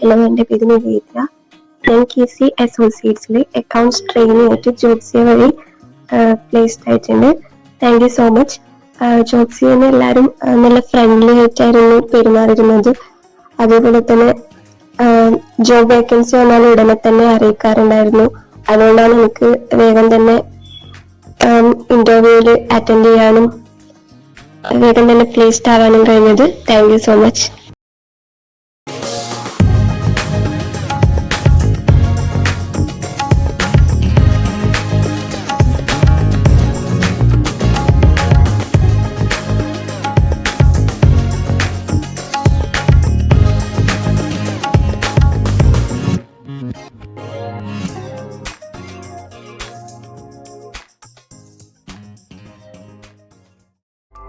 Hello എന്റെ പേര് നിവേദ്യ ഞാൻ കെ സി അസോസിയേറ്റ്സിൽ അക്കൗണ്ട്സ് ട്രെയിനിങ് ആയിട്ട് ജോബ്സിയ വഴി പ്ലേസ്ഡ് ആയിട്ടുണ്ട്. താങ്ക് യു സോ മച്ച് ജോബ്സിയെന്ന് എല്ലാവരും നല്ല ഫ്രണ്ട്ലി ആയിട്ടായിരുന്നു പെരുമാറിയിരുന്നത്. അതേപോലെ തന്നെ ജോബ് വേക്കൻസി വന്നാൽ ഉടനെ തന്നെ അറിയിക്കാറുണ്ടായിരുന്നു. അതുകൊണ്ടാണ് എനിക്ക് വേഗം തന്നെ ഇന്റർവ്യൂവിൽ അറ്റൻഡ് ചെയ്യാനും വേഗം തന്നെ പ്ലേസ്ഡ് ആവാനും കഴിഞ്ഞത്. Thank you so much